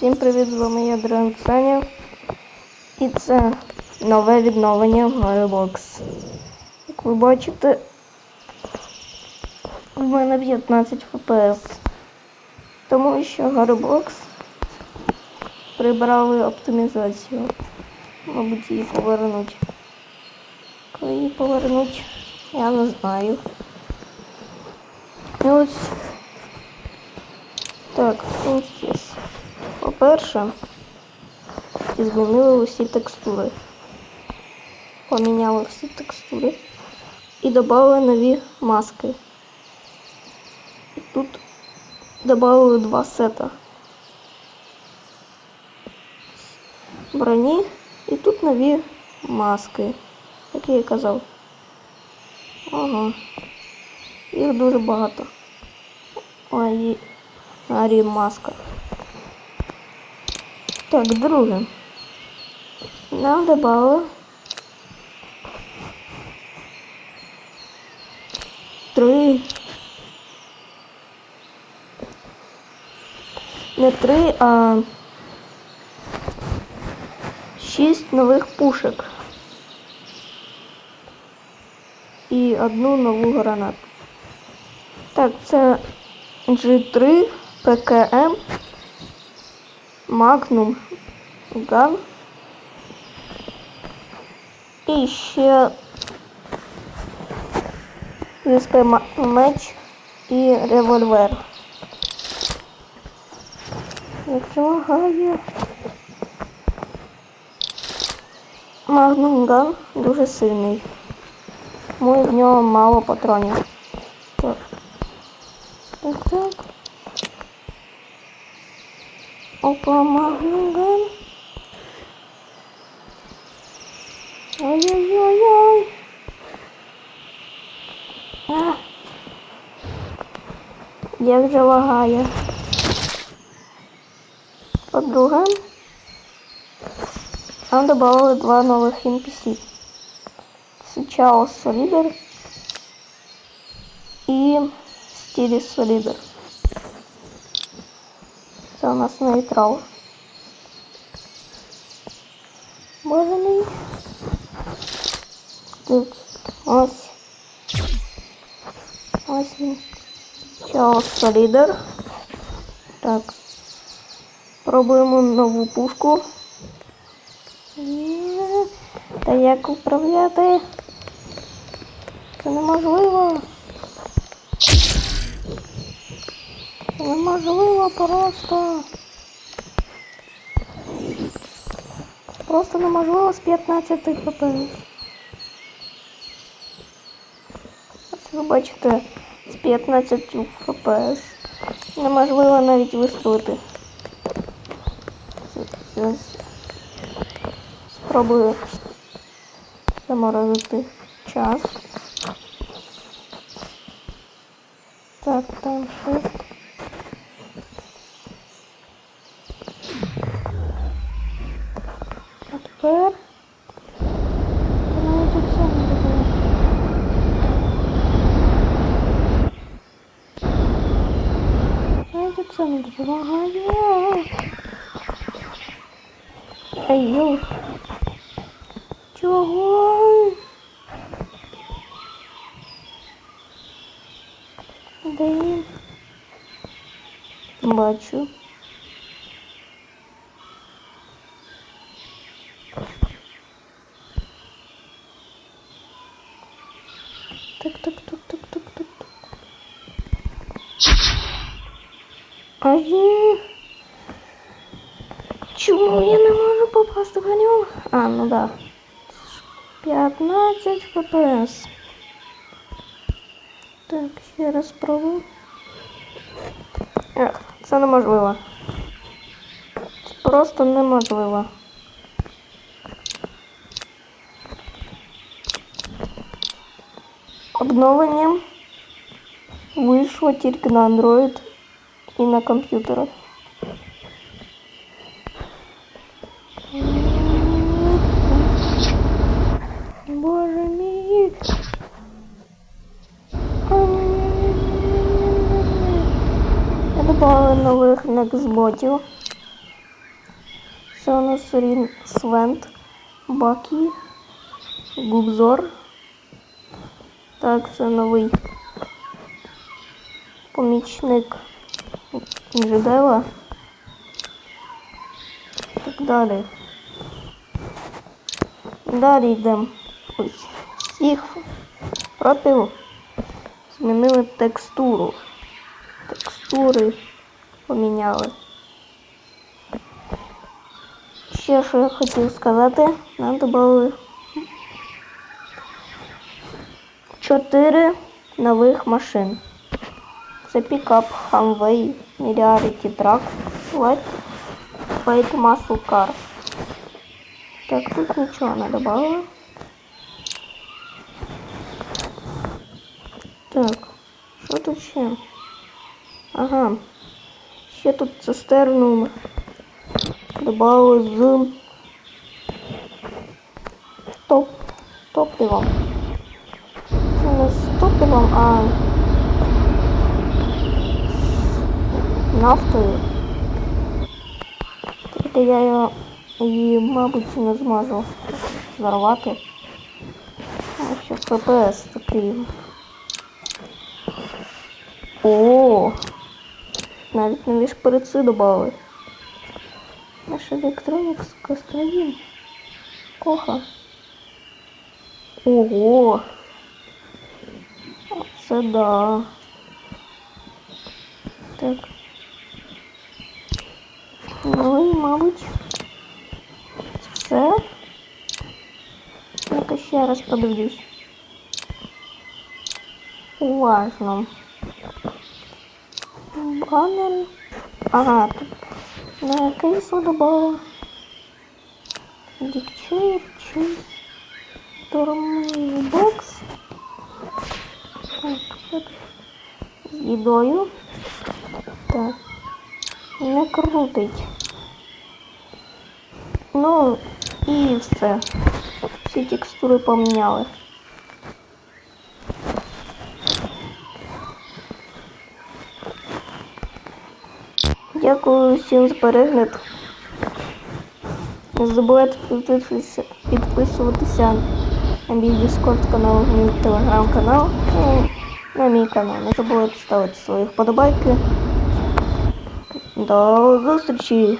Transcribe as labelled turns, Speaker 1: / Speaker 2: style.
Speaker 1: Всім привіт, з вами я Дрон Саня. І це нове відновлення Firebox. Як ви бачите, в мене 15 FPS. Тому що Firebox прибрали оптимізацію. Мабуть, її повернуть. Коли її повернуть, я не знаю. І ось так, інстіс. По-перше, змінили усі текстури. Поміняли всі текстури і додали нові маски. І тут додали два сета. Броні і тут нові маски, як я і казав. Ага. Їх дуже багато. Ой, Арі маска. Так, друге. Нам добавили три. Не три, а шість нових пушек. І одну нову гранату. Так, це G3, ПКМ, Magnum Gun. І ще USB меч і револьвер. Якщо лагає. Magnum Gun дуже сильний. Тому в нього мало патронів. Так. Так, так. Опа, магнуган. Ой-ой-ой-ой. А. Як вже лагає. По-друге, нам добавили два нових NPC. Це Chaos Leader і Стіліс Leader. Це у нас нейтрал. Боже. Тут ось. Ось він. Leader. Так. Пробуємо нову пушку. Та як управляти? Це неможливо. Це неможливо просто. Просто неможливо з 15 хп. Ось ви бачите, з 15 FPS. Неможливо навіть вистрілити. Спробую заморозити час. Так, там shift. А тепер Та навіть і все не буде. Навіть і це не допомагає. Ей, йоу. Чого? Де він? Бачу. Так, так, так, так, так, так, Ай. Чому я не можу попасти в нього? А, ну да. 15 FPS. Так, ще раз спробую. Ех, це неможливо. Це просто неможливо. Обновлення вийшло тільки на Android і на комп'ютерах. Боже мій. Я добавила нових нексботів. Це у нас Рін Свент, Бакі, Губзор. Так, це новий помічник Інжедева. Так далі. Далі йдемо. Ось. Всіх профілів змінили текстуру. Текстури поміняли. Ще що я хотів сказати, нам додали 4 нових машин. Це пікап Humvee, Miriarity Truck, Light, Light Muscle Car. Так, тут нічого не додали. Так, що тут ще? Ага. Ще тут цистерну добавили з топ топливом. З топливом, а нафтою. Тільки я його, її, мабуть, не зможу зарвати. Що ФПС такий. О, навіть нові шприци додали. Наш електронік з костроїм. Коха. Ого. Це да. Так. Ну і, мабуть, все. Ну-ка ще раз подивлюсь. Уважно. Банер. Ага, тут на колесо добавила. Дикчер, чиз. Тормозний бокс. Так, так. З їдою. Так. Не крутить. Ну і все. Всі текстури поміняли. Дякую всім за перегляд. Не забувайте підписуватися, на мій Discord канал, мій телеграм-канал, ну, на мій канал. Не забувайте ставити свої вподобайки. До зустрічі!